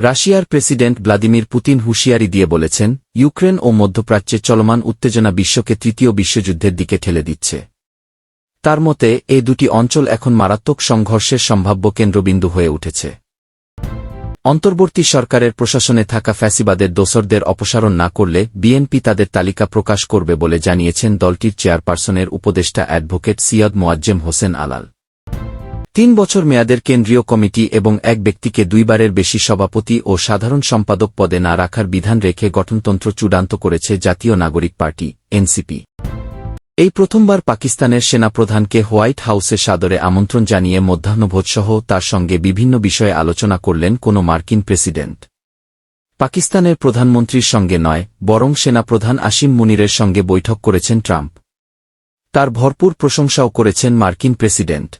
রাশিয়ার president Vladimir Putin হুঁশিয়ারি দিয়ে বলেছেন, ইউক্রেন ও মধ্যপ্রাচ্যে চলমান উত্তেজনা বিশ্বকে তৃতীয় বিশ্বযুদ্ধের দিকে ঠেলে দিচ্ছে। তার মতে, এই দুটি অঞ্চল এখন মারাত্মক সংঘর্ষের সম্ভাব্য কেন্দ্রবিন্দু হয়ে উঠেছে। অন্তর্বর্তী সরকারের প্রশাসনে থাকা ফ্যাসিবাদের দোসরদের অপসারণ না করলে বিএনপি তাদের তালিকা প্রকাশ করবে বলে জানিয়েছেন দলটির চেয়ারপারসনের উপদেষ্টা অ্যাডভোকেট সিয়দ মোয়াজ্জেম হোসেন আলাল। তিন বছর মেয়াদের কেন্দ্রীয় কমিটি এবং এক ব্যক্তিকে দুইবারের বেশি সভাপতি ও সাধারণ সম্পাদক পদে না রাখার বিধান রেখে গঠনতন্ত্র চূড়ান্ত করেছে জাতীয় নাগরিক পার্টি, এনসিপি। এই প্রথমবার পাকিস্তানের সেনাপ্রধানকে হোয়াইট হাউসে সাদরে আমন্ত্রণ জানিয়ে মধ্যাহ্নভোজসহ তার সঙ্গে বিভিন্ন বিষয়ে আলোচনা করলেন কোনো মার্কিন প্রেসিডেন্ট। পাকিস্তানের প্রধানমন্ত্রীর সঙ্গে নয়, বরং সেনাপ্রধান আসিম মুনিরের সঙ্গে বৈঠক করেছেন ট্রাম্প। তার ভরপুর প্রশংসাও করেছেন মার্কিন প্রেসিডেন্ট।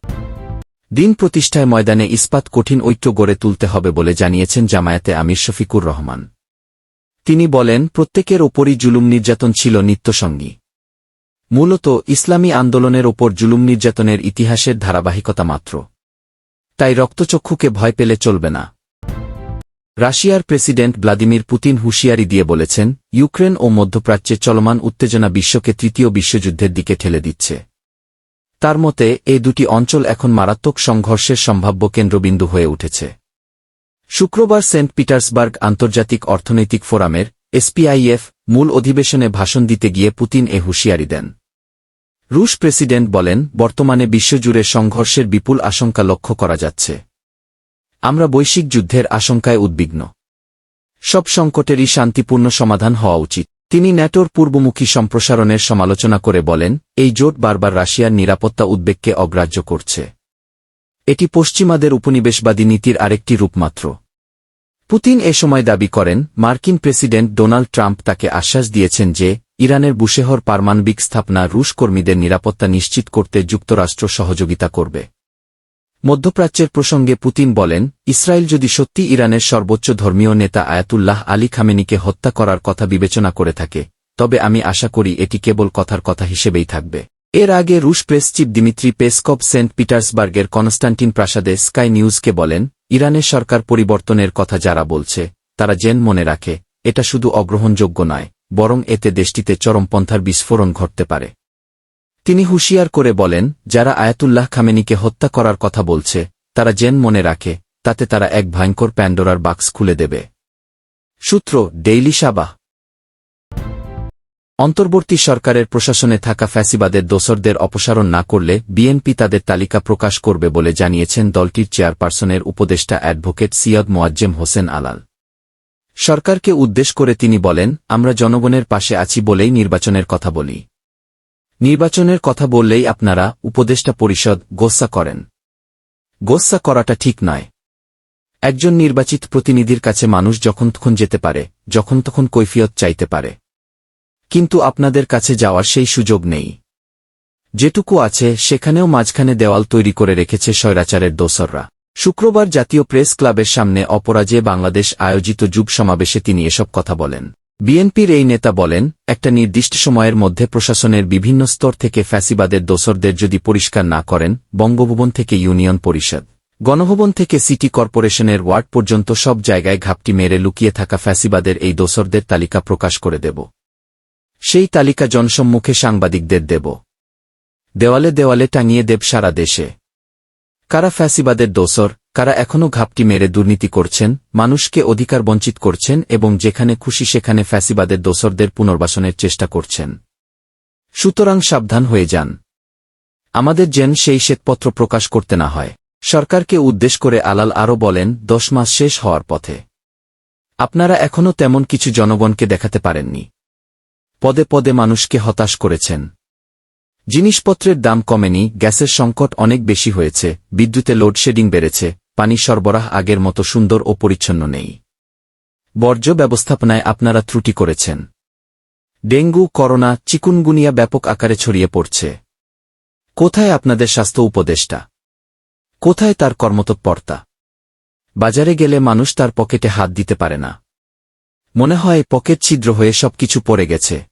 দিন প্রতিষ্ঠায় ময়দানে ইস্পাত কঠিন ঐক্য গড়ে তুলতে হবে বলে জানিয়েছেন জামায়াতে আমির শফিকুর রহমান। তিনি বলেন, প্রত্যেকের ওপরই জুলুম নির্যাতন ছিল নিত্যসঙ্গী। মূলত, ইসলামী আন্দোলনের ওপর জুলুম নির্যাতনের ইতিহাসের ধারাবাহিকতা মাত্র। তাই রক্তচক্ষুকে ভয় পেলে চলবে না। রাশিয়ার প্রেসিডেন্ট ভ্লাদিমির পুতিন হুঁশিয়ারি দিয়ে বলেছেন, ইউক্রেন ও মধ্যপ্রাচ্যে চলমান উত্তেজনা বিশ্বকে তৃতীয় বিশ্বযুদ্ধের দিকে ঠেলে দিচ্ছে। তার মতে এই দুটি অঞ্চল এখন মারাত্মক সংঘর্ষের সম্ভাব্য কেন্দ্রবিন্দু হয়ে উঠেছে। শুক্রবার সেন্ট পিটার্সবার্গ আন্তর্জাতিক অর্থনৈতিক ফোরামের, এসপিআইএফ, মূল অধিবেশনে ভাষণ দিতে গিয়ে পুতিন এ হুঁশিয়ারি দেন। রুশ প্রেসিডেন্ট বলেন, বর্তমানে বিশ্বজুড়ে সংঘর্ষের বিপুল আশঙ্কা লক্ষ্য করা যাচ্ছে। আমরা বৈশ্বিক যুদ্ধের আশঙ্কায় উদ্বিগ্ন। সব সংকটেরই শান্তিপূর্ণ সমাধান হওয়া উচিত। তিনি ন্যাটোর পূর্বমুখী সম্প্রসারণের সমালোচনা করে বলেন, এই জোট বারবার রাশিয়ার নিরাপত্তা উদ্বেগকে অগ্রাহ্য করছে। এটি পশ্চিমাদের উপনিবেশবাদী নীতির আরেকটি রূপমাত্র। পুতিন এ সময় দাবি করেন, মার্কিন প্রেসিডেন্ট ডোনাল্ড ট্রাম্প তাকে আশ্বাস দিয়েছেন যে, ইরানের বুশেহর পারমাণবিক স্থাপনা রুশ কর্মীদের নিরাপত্তা নিশ্চিত করতে যুক্তরাষ্ট্র সহযোগিতা করবে। মধ্যপ্রাচ্যের প্রসঙ্গে পুতিন বলেন, ইসরায়েল যদি সত্যি ইরানের সর্বোচ্চ ধর্মীয় নেতা আয়াতুল্লাহ আলী খামেনিকে হত্যা করার কথা বিবেচনা করে থাকে, তবে আমি আশা করি এটি কেবল কথার কথা হিসেবেই থাকবে। এর আগে রুশ press chief Dmitry Peskov Saint পিটার্সবার্গের Konstantin প্রাসাদে স্কাই নিউজকে বলেন, ইরানের সরকার পরিবর্তনের কথা যারা বলছে, তারা জেন মনে রাখে, এটা শুধু অগ্রহণযোগ্য নয়, বরং এতে দেশটিতে চরমপন্থার বিস্ফোরণ ঘটতে পারে। তিনি হুঁশিয়ার করে বলেন, যারা আয়াতুল্লাহ খামেনিকে হত্যা করার কথা বলছে, তারা জেন মনে রাখে, তাতে তারা এক ভয়ঙ্কর প্যান্ডোরার বাক্স খুলে দেবে। সূত্র, ডেইলি সাবাহ। অন্তর্বর্তী সরকারের প্রশাসনে থাকা ফ্যাসিবাদের দোসরদের অপসারণ না করলে বিএনপি তাদের তালিকা প্রকাশ করবে বলে জানিয়েছেন দলটির চেয়ারপারসনের উপদেষ্টা অ্যাডভোকেট সিয়দ মোয়াজ্জেম হোসেন আলাল। সরকারকে উদ্দেশ করে তিনি বলেন, আমরা জনগণের পাশে আছি বলেই নির্বাচনের কথা বলি। নির্বাচনের কথা বললেই আপনারা উপদেষ্টা পরিষদ গোস্সা করেন। গোসা করাটা ঠিক নয়। একজন নির্বাচিত প্রতিনিধির কাছে মানুষ যখন তখন যেতে পারে, যখন তখন কৈফিয়ত চাইতে পারে। কিন্তু আপনাদের কাছে যাওয়ার সেই সুযোগ নেই। যেটুকু আছে, সেখানেও মাঝখানে দেওয়াল তৈরি করে রেখেছে স্বৈরাচারের দোসররা। শুক্রবার জাতীয় প্রেস ক্লাবের সামনে অপরাজে বাংলাদেশ আয়োজিত যুব সমাবেশে তিনি এসব কথা বলেন। বিএনপির এই নেতা বলেন, একটা নির্দিষ্ট সময়ের মধ্যে প্রশাসনের বিভিন্ন স্তর থেকে ফ্যাসিবাদের দোসরদের যদি পরিষ্কার না করেন, বঙ্গভবন থেকে ইউনিয়ন পরিষদ, গণভবন থেকে সিটি কর্পোরেশনের ওয়ার্ড পর্যন্ত সব জায়গায় ঘাপটি মেরে লুকিয়ে থাকা ফ্যাসিবাদের এই দোসরদের তালিকা প্রকাশ করে দেব। সেই তালিকা জনসম্মুখে সাংবাদিকদের দেব। দেওয়ালে দেওয়ালে টাঙিয়ে দেব সারা দেশে। কারা ফ্যাসিবাদের দোসর কারা এখনও ঘাপটি মেরে দুর্নীতি করছেন, মানুষকে অধিকার বঞ্চিত করছেন এবং যেখানে খুশি সেখানে ফ্যাসিবাদের দোসরদের পুনর্বাসনের চেষ্টা করছেন। সুতরাং সাবধান হয়ে যান। আমাদের যেন সেই শ্বেতপত্র প্রকাশ করতে না হয়। সরকারকে উদ্দেশ করে আলাল আরও বলেন, দশ মাস শেষ হওয়ার পথে। আপনারা এখনও তেমন কিছু জনগণকে দেখাতে পারেননি। পদে পদে মানুষকে হতাশ করেছেন। জিনিসপত্রের দাম কমেনি, গ্যাসের সংকট অনেক বেশি হয়েছে, বিদ্যুতে লোডশেডিং বেড়েছে, পানি সরবরাহ আগের মতো সুন্দর ও পরিচ্ছন্ন নেই। বর্জ্য ব্যবস্থাপনায় আপনারা ত্রুটি করেছেন। ডেঙ্গু, করোনা, চিকুনগুনিয়া ব্যাপক আকারে ছড়িয়ে পড়ছে। কোথায় আপনাদের স্বাস্থ্য উপদেষ্টা? কোথায় তার কর্মতৎপরতা? বাজারে গেলে মানুষ তার পকেটে হাত দিতে পারে না। মনে হয় পকেট ছিদ্র হয়ে সবকিছু পড়ে গেছে।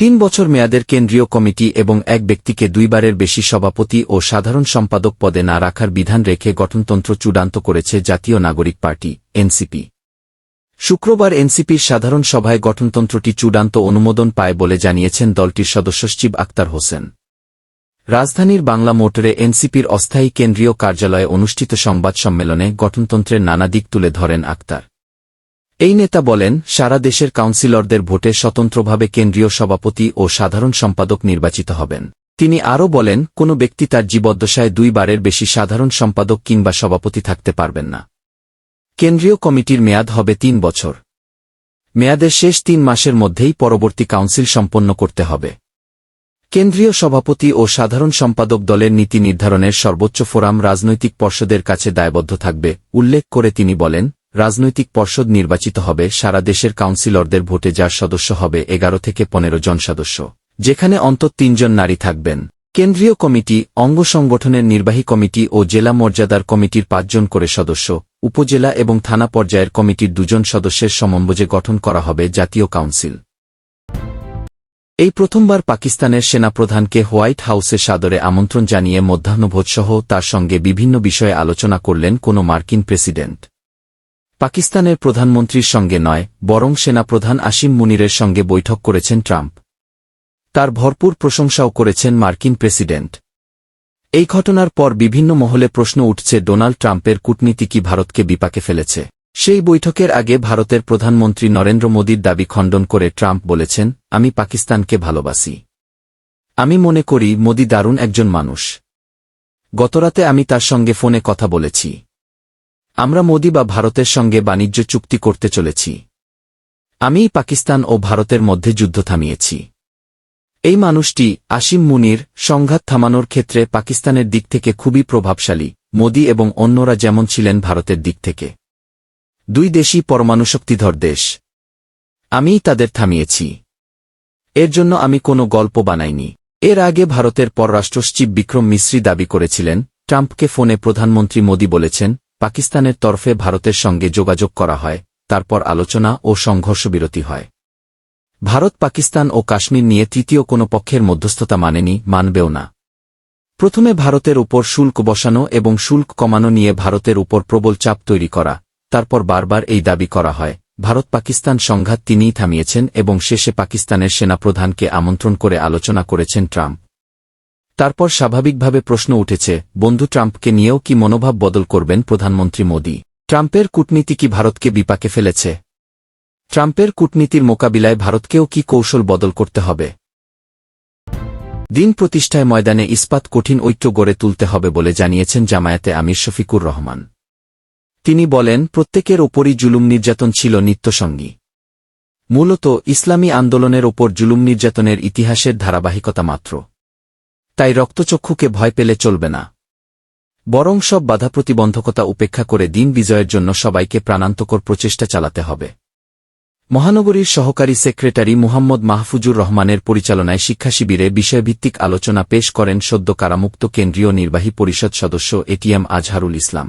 তিন বছর মেয়াদের কেন্দ্রীয় কমিটি এবং এক ব্যক্তিকে দুইবারের বেশি সভাপতি ও সাধারণ সম্পাদক পদে না রাখার বিধান রেখে গঠনতন্ত্র চূড়ান্ত করেছে জাতীয় নাগরিক পার্টি, এনসিপি। শুক্রবার এনসিপির সাধারণ সভায় গঠনতন্ত্রটি চূড়ান্ত অনুমোদন পায় বলে জানিয়েছেন দলটির সদস্য সচিব আক্তার হোসেন। রাজধানীর বাংলা মোটরে এনসিপির অস্থায়ী কেন্দ্রীয় কার্যালয়ে অনুষ্ঠিত সংবাদ সম্মেলনে গঠনতন্ত্রের নানা দিক তুলে ধরেন আক্তার। এই নেতা বলেন, সারা দেশের কাউন্সিলরদের ভোটে স্বতন্ত্রভাবে কেন্দ্রীয় সভাপতি ও সাধারণ সম্পাদক নির্বাচিত হবেন। তিনি আরও বলেন, কোনো ব্যক্তি তার জীবদ্দশায় দুইবারের বেশি সাধারণ সম্পাদক কিংবা সভাপতি থাকতে পারবেন না। কেন্দ্রীয় কমিটির মেয়াদ হবে তিন বছর। মেয়াদের শেষ তিন মাসের মধ্যেই পরবর্তী কাউন্সিল সম্পন্ন করতে হবে। কেন্দ্রীয় সভাপতি ও সাধারণ সম্পাদক দলের নীতি নির্ধারণের সর্বোচ্চ ফোরাম রাজনৈতিক পর্ষদের কাছে দায়বদ্ধ থাকবে, উল্লেখ করে তিনি বলেন রাজনৈতিক পর্ষদ নির্বাচিত হবে সারা দেশের কাউন্সিলরদের ভোটে যার সদস্য হবে এগারো থেকে পনেরো জন সদস্য, যেখানে অন্তত তিনজন নারী থাকবেন। কেন্দ্রীয় কমিটি, অঙ্গ সংগঠনের নির্বাহী কমিটি ও জেলা মর্যাদার কমিটির পাঁচজন করে সদস্য, উপজেলা এবং থানা পর্যায়ের কমিটির দুজন সদস্যের সমন্বয়ে গঠন করা হবে জাতীয় কাউন্সিল। এই প্রথমবার পাকিস্তানের সেনাপ্রধানকে হোয়াইট হাউসে সাদরে আমন্ত্রণ জানিয়ে মধ্যাহ্নভোজসহ তার সঙ্গে বিভিন্ন বিষয়ে আলোচনা করলেন কোনো মার্কিন প্রেসিডেন্ট। পাকিস্তানের প্রধানমন্ত্রীর সঙ্গে নয়, বরং সেনাপ্রধান আসিম মুনিরের সঙ্গে বৈঠক করেছেন ট্রাম্প। তার ভরপুর প্রশংসাও করেছেন মার্কিন প্রেসিডেন্ট। এই ঘটনার পর বিভিন্ন মহলে প্রশ্ন উঠছে ডোনাল্ড ট্রাম্পের কূটনীতি কি ভারতকে বিপাকে ফেলেছে। সেই বৈঠকের আগে ভারতের প্রধানমন্ত্রী নরেন্দ্র মোদীর দাবি খণ্ডন করে ট্রাম্প বলেছেন, আমি পাকিস্তানকে ভালোবাসি। আমি মনে করি মোদী দারুণ একজন মানুষ। গতরাতে আমি তার সঙ্গে ফোনে কথা বলেছি। আমরা মোদি বা ভারতের সঙ্গে বাণিজ্য চুক্তি করতে চলেছি। আমিই পাকিস্তান ও ভারতের মধ্যে যুদ্ধ থামিয়েছি। এই মানুষটি আসিম মুনির সংঘাত থামানোর ক্ষেত্রে পাকিস্তানের দিক থেকে খুবই প্রভাবশালী, মোদি এবং অন্যরা যেমন ছিলেন ভারতের দিক থেকে। দুই দেশই পরমাণু শক্তিধর দেশ। আমিই তাদের থামিয়েছি। এর জন্য আমি কোনো গল্প বানাইনি। এর আগে ভারতের পররাষ্ট্রসচিব বিক্রম মিশ্রি দাবি করেছিলেন, ট্রাম্পকে ফোনে প্রধানমন্ত্রী মোদি বলেছেন পাকিস্তানের তরফে ভারতের সঙ্গে যোগাযোগ করা হয়, তারপর আলোচনা ও সংঘর্ষবিরতি হয়। ভারত, পাকিস্তান ও কাশ্মীর নিয়ে তৃতীয় কোনো পক্ষের মধ্যস্থতা মানেনি, মানবেও না। প্রথমে ভারতের উপর শুল্ক বসানো এবং শুল্ক কমানো নিয়ে ভারতের উপর প্রবল চাপ তৈরি করা, তারপর বারবার এই দাবি করা হয়। ভারত পাকিস্তান সংঘাত তিনিই থামিয়েছেন এবং শেষে পাকিস্তানের সেনাপ্রধানকে আমন্ত্রণ করে আলোচনা করেছেন ট্রাম্প। তারপর স্বাভাবিকভাবে প্রশ্ন উঠেছে, বন্ধু ট্রাম্পকে নিয়েও কি মনোভাব বদল করবেন প্রধানমন্ত্রী মোদী? ট্রাম্পের কূটনীতি কি ভারতকে বিপাকে ফেলেছে? ট্রাম্পের কূটনীতির মোকাবিলায় ভারতকেও কি কৌশল বদল করতে হবে? দিন প্রতিষ্ঠায় ময়দানে ইস্পাত কঠিন ঐক্য গড়ে তুলতে হবে বলে জানিয়েছেন জামায়াতে আমির শফিকুর রহমান। তিনি বলেন, প্রত্যেকের ওপরই জুলুম নির্যাতন ছিল নিত্যসঙ্গী। মূলত, ইসলামী আন্দোলনের ওপর জুলুম নির্যাতনের ইতিহাসের ধারাবাহিকতা মাত্র। তাই রক্তচক্ষুকে ভয় পেলে চলবে না। বরং সব বাধা প্রতিবন্ধকতা উপেক্ষা করে দিন বিজয়ের জন্য সবাইকে প্রাণান্তকর প্রচেষ্টা চালাতে হবে। মহানগরীর সহকারী সেক্রেটারি মুহাম্মদ মাহফুজুর রহমানের পরিচালনায় শিক্ষা শিবিরে বিষয়ভিত্তিক আলোচনা পেশ করেন সদ্য কারামুক্ত কেন্দ্রীয় নির্বাহী পরিষদ সদস্য এটিএম আজহারুল ইসলাম।